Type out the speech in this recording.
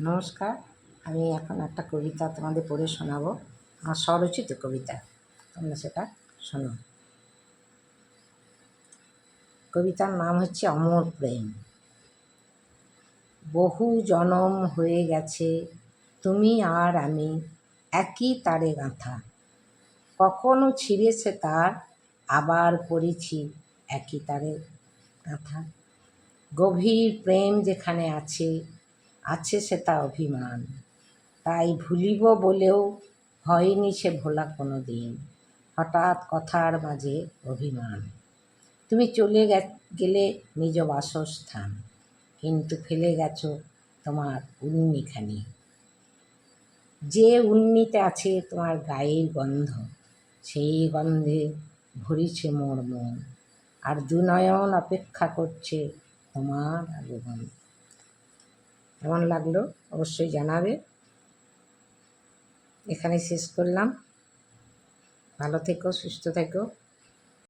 নমস্কার, আমি এখন একটা কবিতা তোমাদের পড়ে শোনাবো, আমার স্বরচিত কবিতা। তোমরা সেটা শোনো। কবিতার নাম হচ্ছে অমর প্রেম। বহু জনম হয়ে গেছে, তুমি আর আমি একই তারে গাঁথা। কখনো ছিঁড়েছে তার, আবার পড়েছি একই তারে গাঁথা। গভীর প্রেম যেখানে আছে আছে সেটা অভিমান। তাই ভুলিব বলেও হয়নি সে ভোলা কোনো দিন হঠাৎ কথার মাঝে অভিমান। তুমি চলে গেলে নিজ বাসস্থান, কিন্তু ফেলে গেছো তোমার উন্নিখানি। যে উন্নিতে আছে তোমার গায়ের গন্ধ, সেই গন্ধে ভরিছে মোর মন, আর দুনয়ন অপেক্ষা করছে তোমার আগমন। কেমন লাগল অবশ্যই জানাবে। এখানে শেষ করলাম। ভালো থেকো সুস্থ থেকো।